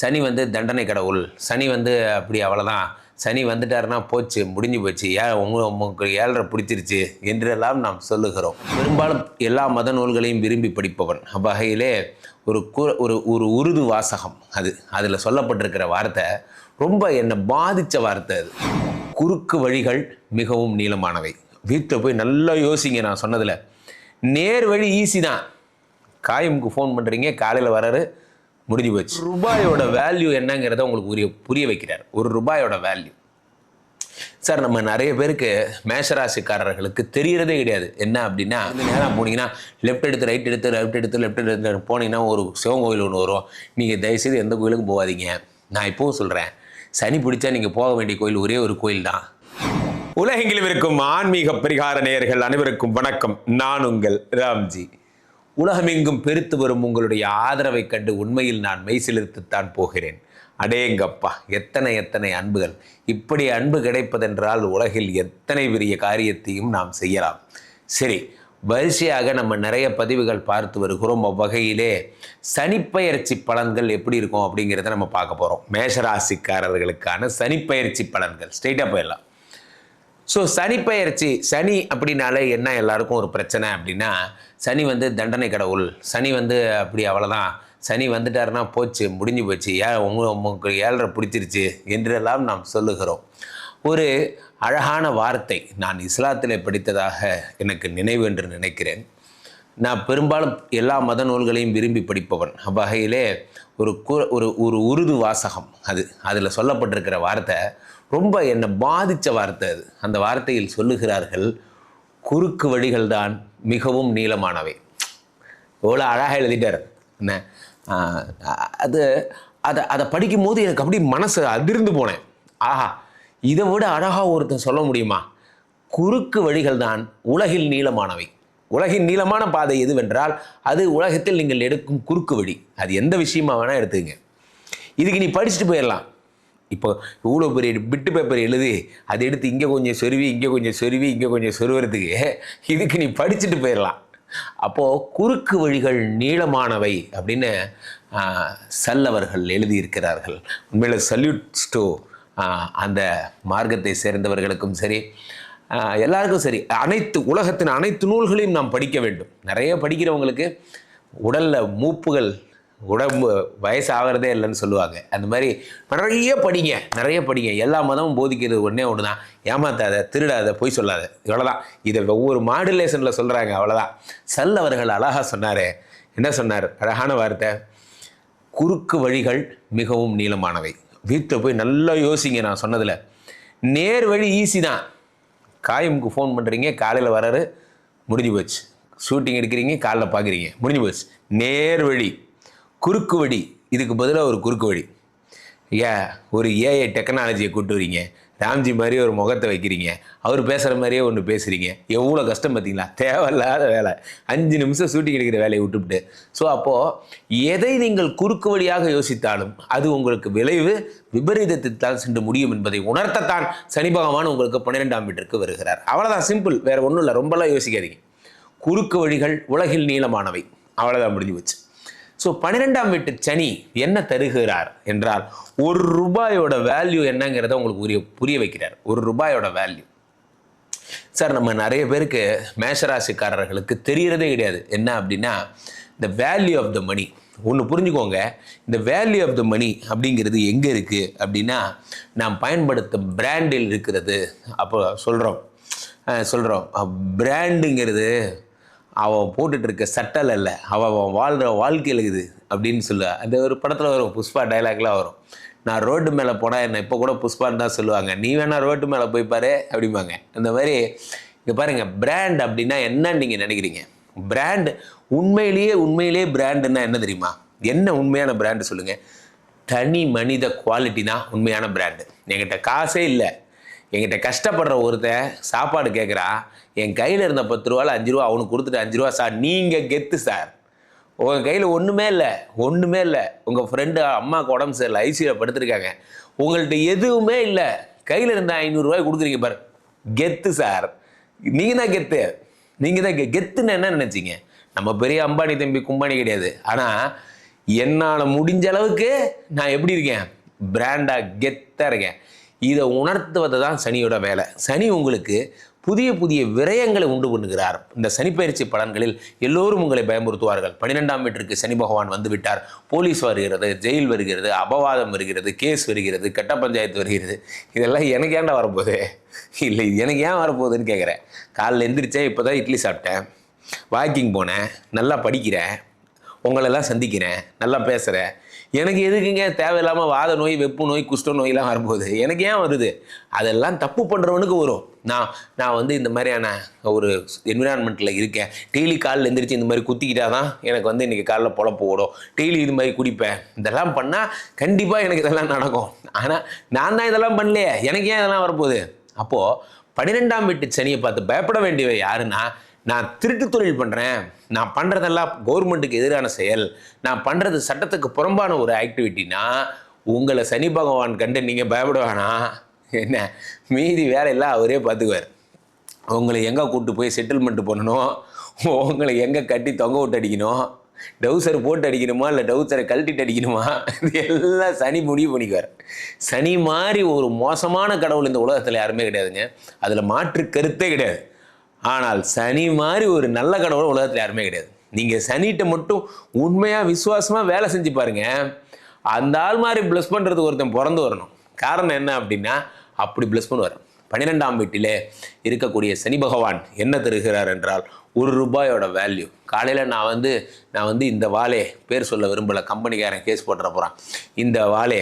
சனி வந்து தண்டனை கடவுள். சனி வந்து அப்படி அவ்வளோதான் சனி வந்துட்டாருன்னா போச்சு முடிஞ்சு போச்சு. ஏ உங்க உங்களுக்கு ஏழரை பிடிச்சிருச்சு என்றெல்லாம் நாம் சொல்லுகிறோம். பெரும்பாலும் எல்லா மத நூல்களையும் விரும்பி படிப்பவன். அவ்வகையிலே ஒரு கு ஒரு ஒரு உருது வாசகம் அது. அதில் சொல்லப்பட்டிருக்கிற வார்த்தை ரொம்ப என்னை பாதித்த வார்த்தை அது. குறுக்கு வழிகள் மிகவும் நீளமானவை. வீட்டில் போய் நல்லா யோசிங்க நான் சொன்னதில். நேர் வழி ஈஸி தான். காயமுக்கு ஃபோன் பண்ணுறீங்க காலையில் வராரு முடிஞ்சு போச்சு. ரூபாயோட வேல்யூ என்னங்கிறத உங்களுக்கு புரிய புரிய வைக்கிறார். ஒரு ரூபாயோட வேல்யூ சார் நம்ம நிறைய பேருக்கு மேஷராசிக்காரர்களுக்கு தெரியறதே கிடையாது. என்ன அப்படின்னா இந்த நேரம் போனீங்கன்னா லெஃப்ட் எடுத்து ரைட் எடுத்து லெஃப்ட் எடுத்து லெஃப்ட் எடுத்து போனீங்கன்னா ஒரு சிவன் கோயில் ஒன்று வரும். நீங்கள் தயவுசெய்து எந்த கோயிலுக்கும் போகாதீங்க. நான் இப்போவும் சொல்கிறேன் சனி பிடிச்சா நீங்கள் போக வேண்டிய கோயில் ஒரே ஒரு கோயில் தான். உலகெங்கிலும் இருக்கும் ஆன்மீக பரிகார நேயர்கள் அனைவருக்கும் வணக்கம். நான் உங்கள் ராம்ஜி. உலகமெங்கும் பெருத்து வரும் உங்களுடைய ஆதரவை கண்டு உண்மையில் நான் மெய்சிலிருத்துத்தான் போகிறேன். அடேங்கப்பா எத்தனை எத்தனை அன்புகள். இப்படி அன்பு கிடைப்பதென்றால் உலகில் எத்தனை பெரிய காரியத்தையும் நாம் செய்யலாம். சரி வரிசையாக நம்ம நிறைய பதிவுகள் பார்த்து வருகிறோம். அவ்வகையிலே சனிப்பெயர்ச்சி பலன்கள் எப்படி இருக்கும் அப்படிங்கிறத நம்ம பார்க்க போகிறோம் மேஷராசிக்காரர்களுக்கான சனிப்பயிற்சி பலன்கள். ஸ்ட்ரெயிட்டாக போயிடலாம். ஸோ சனி பயிற்சி சனி அப்படின்னாலே என்ன? எல்லாருக்கும் ஒரு பிரச்சனை அப்படின்னா சனி வந்து தண்டனை கடவுள். சனி வந்து அப்படி அவ்வளோதான் சனி வந்துட்டாருன்னா போச்சு முடிஞ்சு போச்சு. ஏ உங்க உங்களுக்கு ஏழரை பிடிச்சிருச்சு என்றெல்லாம் நாம் சொல்லுகிறோம். ஒரு அழகான வார்த்தை நான் இஸ்லாத்தில் படித்ததாக எனக்கு நினைவு என்று நினைக்கிறேன். நான் பெரும்பாலும் எல்லா மத நூல்களையும் விரும்பி படிப்பவன். அவ்வகையிலே ஒரு கு ஒரு ஒரு உருது வாசகம் அது. அதில் சொல்லப்பட்டிருக்கிற வார்த்தை ரொம்ப என்னை பாதித்த வார்த்தை அது. அந்த வார்த்தையில் சொல்லுகிறார்கள் குறுக்கு வழிகள் தான் மிகவும் நீளமானவை. எவ்வளோ அழகாக எழுதிட்டார். என்ன? அது அதை அதை படிக்கும்போது எனக்கு அப்படி மனசு அதிர்ந்து போனேன். ஆஹா இதை விட அழகாக ஒருத்தன் சொல்ல முடியுமா? குறுக்கு வழிகள் தான் உலகில் நீளமானவை. உலகின் நீளமான பாதை எதுவென்றால் அது உலகத்தில் நீங்கள் எடுக்கும் குறுக்கு வழி. அது எந்த விஷயமா வேணால் எடுத்துங்க இதுக்கு நீ படிச்சுட்டு போயிடலாம். இப்போ இவ்வளோ பெரிய பிட்டு பேப்பர் எழுதி அதை எடுத்து இங்கே கொஞ்சம் சொருவி இங்கே கொஞ்சம் சொருவி இங்கே கொஞ்சம் சொருவறதுக்கு இதுக்கு நீ படிச்சுட்டு போயிடலாம் அப்போது குறுக்கு வழிகள் நீளமானவை அப்படின்னு சல்லவர்கள் எழுதியிருக்கிறார்கள். உண்மையில் சல்யூட்ஸ் டு அந்த மார்க்கத்தை சேர்ந்தவர்களுக்கும் சரி எல்லாருக்கும் சரி. அனைத்து உலகத்தின் அனைத்து நூல்களையும் நாம் படிக்க வேண்டும். நிறைய படிக்கிறவங்களுக்கு உடலில் மூப்புகள் உடம்பு வயசு ஆகிறதே இல்லைன்னு சொல்லுவாங்க. அந்த மாதிரி நிறைய படிங்க நிறைய படிங்க. எல்லா மதமும் போதிக்கிறது ஒன்றே ஒன்று தான் ஏமாத்தாத திருடாத பொய் சொல்லாத. இவ்வளோதான் இதை ஒவ்வொரு மாடுலேஷனில் சொல்கிறாங்க அவ்வளோதான் சல் அவர்கள் அழகாக சொன்னார். என்ன சொன்னார்? அழகான வார்த்தை. குறுக்கு வழிகள் மிகவும் நீளமானவை. வீட்டில் போய் நல்லா யோசிங்க நான் சொன்னதில். நேர் வழி ஈஸி தான். காயமுக்கு ஃபோன் பண்ணுறீங்க காலையில் வராரு முடிஞ்சு போச்சு. ஷூட்டிங் எடுக்கிறீங்க காலைல பார்க்குறீங்க முடிஞ்சு போச்சு. நேர் வழி. குறுக்கு வழி இதுக்கு பதிலாக ஒரு குறுக்கு வழி ஏன் ஒரு ஏஐ டெக்னாலஜியை கூட்டு வரீங்க. ராம்ஜி மாதிரி ஒரு முகத்தை வைக்கிறீங்க. அவர் பேசுகிற மாதிரியே ஒன்று பேசுகிறீங்க எவ்வளோ கஷ்டம் பார்த்தீங்களா? தேவையில்லாத வேலை. அஞ்சு நிமிஷம் சூட்டி கிடைக்கிற வேலையை விட்டுவிட்டு ஸோ அப்போது எதை நீங்கள் குறுக்கு வழியாக யோசித்தாலும் அது உங்களுக்கு விளைவு விபரீதத்தில் தான் சென்று முடியும் என்பதை உணர்த்தத்தான் சனி பகவான் உங்களுக்கு பன்னிரெண்டாம் வீட்டிற்கு வருகிறார். அவ்வளோதான் சிம்பிள். வேறு ஒன்றும் இல்லை. ரொம்பலாம் யோசிக்காதீங்க. குறுக்கு வழிகள் உலகில் நீளமானவை. அவ்வளோதான் முடிஞ்சு போச்சு. ஸோ பன்னிரெண்டாம் வீட்டு சனி என்ன தருகிறார் என்றால் ஒரு ரூபாயோட வேல்யூ என்னங்கிறத உங்களுக்கு புரிய புரிய வைக்கிறார். ஒரு ரூபாயோட வேல்யூ சார் நம்ம நிறைய பேருக்கு மேஷராசிக்காரர்களுக்கு தெரியறதே கிடையாது. என்ன அப்படின்னா இந்த வேல்யூ ஆஃப் த மணி ஒன்று புரிஞ்சுக்கோங்க. இந்த வேல்யூ ஆஃப் த மணி அப்படிங்கிறது எங்கே இருக்குது அப்படின்னா நாம் பயன்படுத்தும் பிராண்டில் இருக்கிறது. அப்போ சொல்கிறோம் சொல்கிறோம் பிராண்டுங்கிறது அவன் போட்டுட்ருக்க சட்டல் இல்லை அவன் அவன் வாழ்கிற வாழ்க்கையில் இருக்குது அப்படின்னு சொல்லுவா. அந்த ஒரு படத்தில் வரும் புஷ்பா டைலாக்லாம் வரும். நான் ரோட்டு மேலே போனால் என்ன இப்போ கூட புஷ்பான்னு தான் சொல்லுவாங்க. நீ வேணால் ரோட்டு மேலே போய் பாரு அப்படிம்பாங்க. அந்த மாதிரி இங்கே பாருங்கள் பிராண்ட் அப்படின்னா என்னன்னு நீங்கள் நினைக்கிறீங்க? பிராண்ட் உண்மையிலேயே உண்மையிலேயே பிராண்டுன்னா என்ன தெரியுமா? என்ன உண்மையான பிராண்டு சொல்லுங்கள் தனி மனித குவாலிட்டி தான் உண்மையான பிராண்டு என்கிட்ட காசே இல்லை. என்கிட்ட கஷ்டப்படுற ஒருத்தன் சாப்பாடு கேட்குறா என் கையில் இருந்த பத்து ரூபாயில் அஞ்சு ரூபா அவனுக்கு கொடுத்துட்டு அஞ்சு ரூபா சார் நீங்கள் கெத்து சார். உங்கள் கையில் ஒன்றுமே இல்லை ஒன்றுமே இல்லை. உங்கள் ஃப்ரெண்டு அம்மாவுக்கு உடம்பு சரியில்லை ஐசியூவில் படுத்திருக்காங்க. உங்கள்கிட்ட எதுவுமே இல்லை. கையில் இருந்த ஐநூறுரூவாய் கொடுக்குறீங்க பாரு. கெத்து சார். நீங்கள் தான் கெத்து. நீங்கள் தான் கெ கெத்துன்னு என்ன நினச்சிங்க? நம்ம பெரிய அம்பானி தம்பி கும்பானி கிடையாது. ஆனால் என்னால் முடிஞ்ச அளவுக்கு நான் எப்படி இருக்கேன்? பிராண்டாக கெத்தாக இருக்கேன். இதை உணர்த்துவது தான் சனியோட வேலை. சனி உங்களுக்கு புதிய புதிய விரயங்களை உண்டு பண்ணுகிறார். இந்த சனிப்பயிற்சி பலன்களில் எல்லோரும் உங்களை பயமுறுத்துவார்கள். பன்னிரெண்டாம் வீட்டிற்கு சனி பகவான் வந்து விட்டார். போலீஸ் வருகிறது ஜெயில் வருகிறது அபவாதம் வருகிறது கேஸ் வருகிறது கட்ட பஞ்சாயத்து வருகிறது. இதெல்லாம் எனக்கு ஏன்டா வரப்போகுது? இல்லை இது எனக்கு ஏன் வரப்போகுதுன்னு கேட்குறேன். காலைல எந்திரிச்சேன் இப்போ தான் இட்லி சாப்பிட்டேன். வாக்கிங் போனேன் நல்லா படிக்கிறேன். உங்களெல்லாம் சந்திக்கிறேன். நல்லா பேசுகிறேன் எனக்கு எதுக்குங்க தேவையில்லாமல் வாத நோய் வெப்பு நோய் குஷ்ட நோயெல்லாம் வரும்போது? எனக்கு ஏன் வருது? அதெல்லாம் தப்பு பண்ணுறவனுக்கு வரும். நான் நான் வந்து இந்த மாதிரியான ஒரு என்விரான்மெண்ட்டில் இருக்கேன். டெய்லி காலில் எந்திரிச்சு இந்த மாதிரி குத்திக்கிட்டா தான் எனக்கு வந்து இன்றைக்கி காலைல பொழப்பு ஓடும். டெய்லி இது மாதிரி குடிப்பேன். இதெல்லாம் பண்ணால் கண்டிப்பாக எனக்கு இதெல்லாம் நடக்கும். ஆனால் நான் தான் இதெல்லாம் பண்ணலையே. எனக்கு ஏன் இதெல்லாம் வரப்போகுது? அப்போது பன்னிரெண்டாம் வீட்டு சனியை பார்த்து பயப்பட வேண்டியவை யாருன்னா நான் திருட்டு தொழில் பண்ணுறேன் நான் பண்ணுறதெல்லாம் கவர்மெண்ட்டுக்கு எதிரான செயல். நான் பண்ணுறது சட்டத்துக்கு புறம்பான ஒரு ஆக்டிவிட்டினா உங்களை சனி பகவான் கண்டு நீங்கள் பயப்பட வேணாம் என்ன? மீதி வேலையெல்லாம் அவரே பார்த்துக்குவார். உங்களை எங்கே கூப்பிட்டு போய் செட்டில்மெண்ட் பண்ணணும்? உங்களை எங்கே கட்டி தொங்க விட்டு அடிக்கணும்? டவுசர் போட்டு அடிக்கணுமா? இல்லை டவுசரை கழட்டிட்டு அடிக்கணுமா? இது எல்லாம் சனி முடிவு பண்ணிக்குவார். சனி மாதிரி ஒரு மோசமான கடவுள் இந்த உலகத்தில் யாருமே கிடையாதுங்க. அதில் மாற்று கருத்தே கிடையாது. ஆனால் சனி மாதிரி ஒரு நல்ல கடவுள் உலகத்தில் யாருமே கிடையாது. நீங்கள் சனிகிட்ட மட்டும் உண்மையாக விசுவாசமாக வேலை செஞ்சு பாருங்கள் அந்த ஆள் மாதிரி ப்ளஸ் பண்ணுறதுக்கு ஒருத்தன் பிறந்து வரணும். காரணம் என்ன அப்படின்னா அப்படி ப்ளஸ் பண்ணுவார். பன்னிரெண்டாம் வீட்டிலே இருக்கக்கூடிய சனி பகவான் என்ன தருகிறார் என்றால் ஒரு ரூபாயோட வேல்யூ காலையில் நான் வந்து நான் வந்து இந்த வாலே பேர் சொல்ல விரும்பலை கம்பெனிக்காரன் கேஸ் போட்டுற போகிறான் இந்த வாலே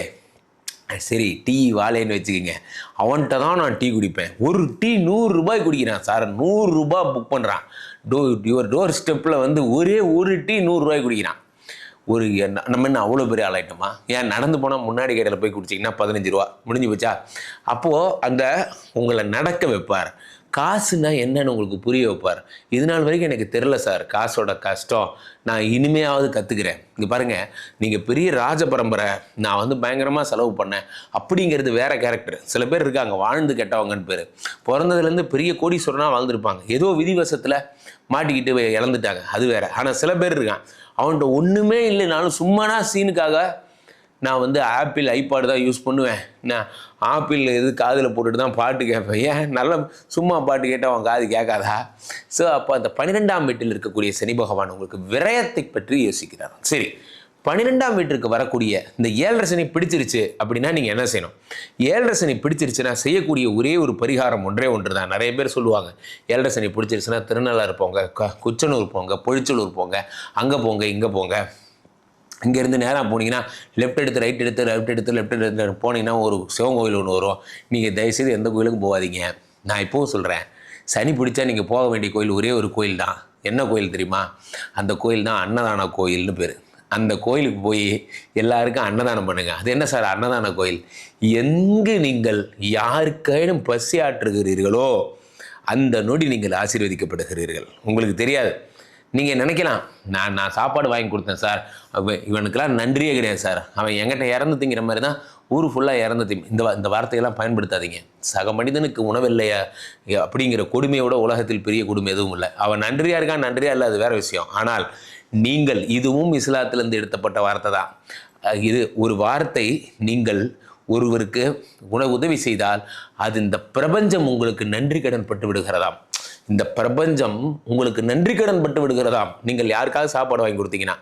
சரி டீ வாழைன்னு வச்சுக்கோங்க. அவன்கிட்ட தான் நான் டீ குடிப்பேன். ஒரு டீ நூறு ரூபாய் குடிக்கிறான் சார். நூறு ரூபாய் புக் பண்ணுறான் டோ யுவர் டோர் ஸ்டெப்பில் வந்து ஒரே ஒரு டீ நூறுரூவாய் குடிக்கிறான். ஒரு என்ன- நம்ம என்ன அவ்வளோ பெரிய ஆளாயிட்டோமா? ஏன் நடந்து போனால் முன்னாடி கடையில் போய் குடிச்சிங்கன்னா பதினஞ்சு ரூபா. முடிஞ்சு போச்சா? அப்போது அந்த உங்களை நடக்க வைப்பார். காசுனா என்னன்னு உங்களுக்கு புரிய வைப்பார். இது நாள் வரைக்கும் எனக்கு தெரில சார். காசோட கஷ்டம். நான் இனிமையாவது கற்றுக்கிறேன் இங்கே பாருங்கள் நீங்கள் பெரிய ராஜ பரம்பரை. நான் வந்து பயங்கரமாக செலவு பண்ணேன். அப்படிங்கிறது வேறு கேரக்டர் சில பேர் இருக்காங்க. வாழ்ந்து கெட்டவங்கன்னு பேர். பிறந்ததுலேருந்து பெரிய கோடீஸ்வரனாக வாழ்ந்துருப்பாங்க. ஏதோ விதிவசத்தில் மாட்டிக்கிட்டு இழந்துட்டாங்க. அது வேறு. ஆனால் சில பேர் இருக்கான் அவன்கிட்ட ஒன்றுமே இல்லைனாலும் சும்மானா சீனுக்காக நான் வந்து ஆப்பிள் ஐபாடு தான் யூஸ் பண்ணுவேன். நான் ஆப்பிள் இது காதில் போட்டுட்டு தான் பாட்டு கேட்பேன். ஏன்? நல்ல சும்மா பாட்டு கேட்டால் அவன் காது கேட்காதா? ஸோ அப்போ அந்த பன்னிரெண்டாம் வீட்டில் இருக்கக்கூடிய சனி பகவான் உங்களுக்கு விரயத்தை பற்றி யோசிக்கிறார். சரி பன்னிரெண்டாம் வீட்டிற்கு வரக்கூடிய இந்த ஏழரை சனி பிடிச்சிருச்சு அப்படின்னா நீங்கள் என்ன செய்யணும்? ஏழரை சனி பிடிச்சிருச்சுன்னா செய்யக்கூடிய ஒரே ஒரு பரிகாரம் ஒன்றே ஒன்று தான். நிறைய பேர் சொல்லுவாங்க ஏழரை சனி பிடிச்சிருச்சுன்னா திருநள்ளாறு போங்க க- குச்சனூர் போங்க பொழிச்சலூர் போங்க அங்கே போங்க இங்கே போங்க. இங்கேருந்து நேராக போனீங்கன்னா லெஃப்ட் எடுத்து ரைட் எடுத்து லெஃப்ட் எடுத்து லெஃப்ட் எடுத்து போனீங்கன்னா ஒரு சிவன் கோயில் ஒன்று வரும். நீங்கள் தயவுசெய்து எந்த கோயிலுக்கும் போகாதீங்க. நான் இப்போவும் சொல்கிறேன் சனி பிடிச்சா நீங்கள் போக வேண்டிய கோயில் ஒரே ஒரு கோயில் தான். என்ன கோயில் தெரியுமா? அந்த கோயில் தான் அன்னதான கோயில்னு பேர். அந்த கோயிலுக்கு போய் எல்லாருக்கும் அன்னதானம் பண்ணுங்கள் அது என்ன சார்? அன்னதான கோயில். எங்கு நீங்கள் யாருக்கேனும் பசி ஆற்றுகிறீர்களோ அந்த நொடி நீங்கள் ஆசீர்வதிக்கப்படுகிறீர்கள். உங்களுக்கு தெரியாது. நீங்கள் நினைக்கலாம் நான் நான் சாப்பாடு வாங்கி கொடுத்தேன் சார். இவனுக்கெல்லாம் நன்றியே கிடையாது சார். அவன் எங்கிட்ட இறந்து திங்கிற மாதிரி தான் ஊர் ஃபுல்லாக இறந்து திம் இந்த இந்த வார்த்தையெல்லாம் பயன்படுத்தாதீங்க. சக மனிதனுக்கு உணவில்லையா? அப்படிங்கிற கொடுமையோட உலகத்தில் பெரிய கொடுமை எதுவும் இல்லை. அவன் நன்றியாக இருக்கான் நன்றியாக இல்லை அது வேறு விஷயம். ஆனால் நீங்கள் இதுவும் இஸ்லாத்திலிருந்து எடுத்தப்பட்ட வார்த்தை தான். இது ஒரு வார்த்தை நீங்கள் ஒருவருக்கு உணவு உதவி செய்தால் அது இந்த பிரபஞ்சம் உங்களுக்கு நன்றி கடன் பட்டு விடுகிறதாம். இந்த பிரபஞ்சம் உங்களுக்கு நன்றி கடன் பட்டு விடுகிறதாம். நீங்கள் யாருக்காவது சாப்பாடு வாங்கி கொடுத்தீங்கன்னா.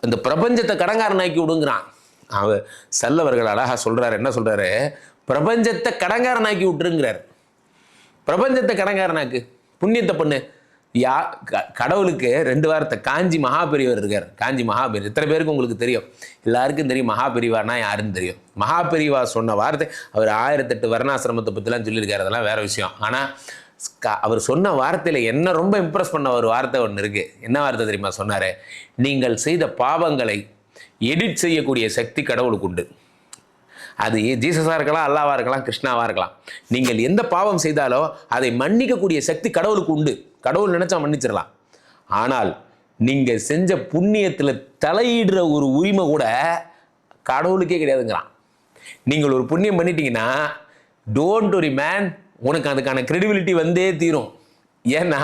இந்த பிரபஞ்சத்தை கடங்காரனாக்கி விடுங்கிறான். அவர் செல்லவர்கள் அழகா சொல்றாரு. என்ன சொல்றாரு? பிரபஞ்சத்தை கடங்காரனாக்கி விட்டுருங்கிறார். பிரபஞ்சத்தை கடங்காரனாக்கு புண்ணியத்தை பண்ணு. யா க- கடவுளுக்கு ரெண்டு வாரத்தை. காஞ்சி மகாபெரியவர் இருக்கார். காஞ்சி மகாபெரி இத்தனை பேருக்கு உங்களுக்கு தெரியும்? எல்லாருக்கும் தெரியும் மகாபெரிவார்னா யாருன்னு தெரியும். மகாபெரிவா சொன்ன வார்த்தை அவர் ஆயிரத்தெட்டு வர்ணாசிரமத்தை பற்றிலாம் சொல்லியிருக்காரு. அதெல்லாம் வேற விஷயம். ஆனால் அவர் சொன்ன வார்த்தையில் என்ன ரொம்ப இம்ப்ரெஸ் பண்ண ஒரு வார்த்தை ஒன்று இருக்குது என்ன வார்த்தை தெரியுமா? சொன்னார் நீங்கள் செய்த பாவங்களை எடிட் செய்யக்கூடிய சக்தி கடவுளுக்கு உண்டு. அது ஜீசஸாக இருக்கலாம் அல்லாவாக இருக்கலாம் கிருஷ்ணாவாக இருக்கலாம். நீங்கள் எந்த பாவம் செய்தாலோ அதை மன்னிக்கக்கூடிய சக்தி கடவுளுக்கு உண்டு. கடவுள் நினச்சா மன்னிச்சிடலாம். ஆனால் நீங்கள் செஞ்ச புண்ணியத்தில் தலையிடுற ஒரு உரிமை கூட கடவுளுக்கே கிடையாதுங்கிறான். நீங்கள் ஒரு புண்ணியம் பண்ணிட்டீங்கன்னா டோன்ட் ஒரி மேன் உனக்கு அதுக்கான கிரெடிபிலிட்டி வந்தே தீரும். ஏன்னா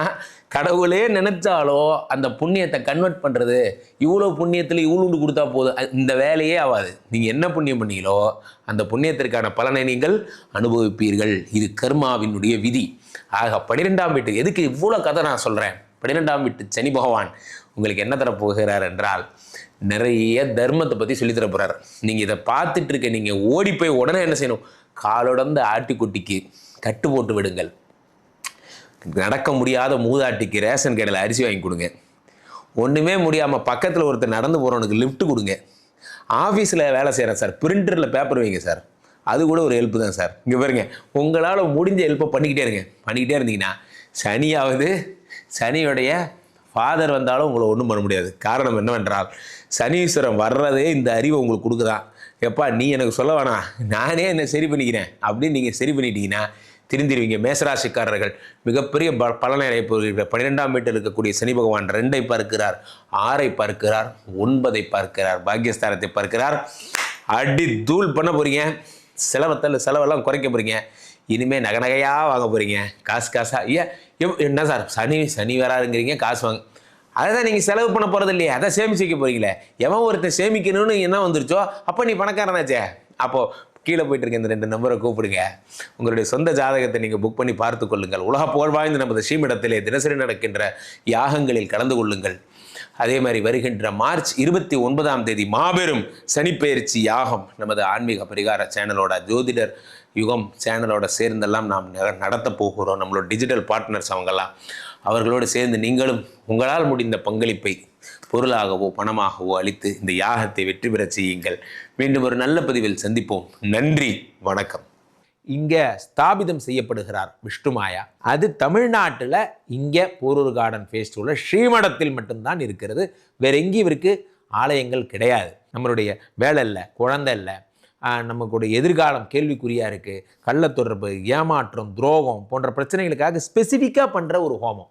கடவுளே நினைச்சாலோ அந்த புண்ணியத்தை கன்வெர்ட் பண்ணுறது இவ்வளோ புண்ணியத்தில் இவ்வளோண்டு கொடுத்தா போதும். இந்த வேலையே ஆகாது நீங்கள் என்ன புண்ணியம் பண்ணீங்களோ அந்த புண்ணியத்திற்கான பலனை நீங்கள் அனுபவிப்பீர்கள். இது கர்மாவினுடைய விதி. ஆக பன்னிரெண்டாம் வீட்டு எதுக்கு இவ்வளோ கதை நான் சொல்கிறேன் பன்னிரெண்டாம் வீட்டு சனி பகவான் உங்களுக்கு என்ன தரப்போகிறார் என்றால் நிறைய தர்மத்தை பற்றி சொல்லித் தரப் போகிறார் நீங்கள் இதை பார்த்துட்டு இருக்க நீங்கள் ஓடி போய் உடனே என்ன செய்யணும்? காலோடந்த ஆட்டிக்குட்டிக்கு கட்டு போட்டு விடுங்கள். நடக்க முடியாத மூதாட்டிக்கு ரேஷன் கடையில் அரிசி வாங்கி கொடுங்க. ஒன்றுமே முடியாமல் பக்கத்தில் ஒருத்தர் நடந்து போகிறவனுக்கு லிஃப்ட் கொடுங்க. ஆஃபீஸில் வேலை செய்கிறேன் சார் பிரிண்டரில் பேப்பர் வைங்க சார் அது கூட ஒரு ஹெல்ப்பு தான் சார் இங்கே பாருங்க உங்களால் முடிஞ்ச ஹெல்ப்பை பண்ணிக்கிட்டே இருங்க. பண்ணிக்கிட்டே இருந்தீங்கன்னா சனியாவது சனியுடைய ஃபாதர் வந்தாலும் உங்களை ஒன்றும் பண்ண முடியாது. காரணம் என்னவென்றால் சனீஸ்வரன் வர்றதே இந்த அறிவை உங்களுக்கு கொடுக்குதான். எப்பா நீ எனக்கு சொல்ல வேணாம். நானே என்னை சரி பண்ணிக்கிறேன் அப்படின்னு நீங்கள் சரி பண்ணிட்டீங்கன்னா திருந்திருவீங்க. மேசராசிக்காரர்கள் மிகப்பெரிய ப பலனை அடைப்பவர்கள் பன்னிரெண்டாம் வீட்டில் இருக்கக்கூடிய சனி பகவான் ரெண்டை பார்க்கிறார். ஆறை பார்க்கிறார். ஒன்பதை பார்க்கிறார். பாக்கியஸ்தானத்தை பார்க்கிறார். அடி தூள் பண்ண போகிறீங்க செலவத்தில் செலவெல்லாம் குறைக்க போகிறீங்க இனிமேல் நகை வாங்க போகிறீங்க காசு காசாக ஐயா எவ்- என்ன சார் சனி சனி வராருங்கிறீங்க காசு வாங்க. அதை தான் நீங்கள் செலவு பண்ண போகிறது இல்லையே. அதை சேமிச்சு வைக்க போகிறீங்களே எவன் ஒருத்தன் சேமிக்கணும்னு என்ன வந்துருச்சோ அப்போ நீ பணக்காரனாச்சே. அப்போது கீழே போயிட்டு இருக்க இந்த ரெண்டு நம்பரை கூப்பிடுங்க. உங்களுடைய சொந்த ஜாதகத்தை நீங்கள் புக் பண்ணி பார்த்து கொள்ளுங்கள். உலக புகழ்வாய்ந்த நமது ஸ்ரீமிடத்திலே தினசரி நடக்கின்ற யாகங்களில் கலந்து கொள்ளுங்கள். அதே மாதிரி வருகின்ற மார்ச் இருபத்தி ஒன்பதாம் தேதி மாபெரும் சனிப்பெயர்ச்சி யாகம் நமது ஆன்மீக பரிகார சேனலோட ஜோதிடர் யுகம் சேனலோட சேர்ந்தெல்லாம் நாம் நடத்த போகிறோம். நம்மளோட டிஜிட்டல் பார்ட்னர்ஸ் அவங்கெல்லாம். அவர்களோடு சேர்ந்து நீங்களும் உங்களால் முடிந்த பங்களிப்பை பொருளாகவோ பணமாகவோ அளித்து இந்த யாகத்தை வெற்றி பெறச் செய்யுங்கள். மீண்டும் ஒரு நல்ல பதிவில் சந்திப்போம். நன்றி வணக்கம். இங்கே ஸ்தாபிதம் செய்யப்படுகிறார் விஷ்ணுமாயா அது தமிழ்நாட்டில் இங்கே போரூர் கார்டன் ஃபேஸ்டிவலில் ஸ்ரீமடத்தில் மட்டும்தான் இருக்கிறது. வேற எங்கேயும் இவருக்கு ஆலயங்கள் கிடையாது. நம்மளுடைய வேலை இல்லை குழந்தை இல்லை. நமக்குடைய எதிர்காலம் கேள்விக்குறியாக இருக்குது கள்ளத்தொடர்பு ஏமாற்றம் துரோகம் போன்ற பிரச்சனைகளுக்காக ஸ்பெசிஃபிக்காக பண்ணுற ஒரு ஹோமம்.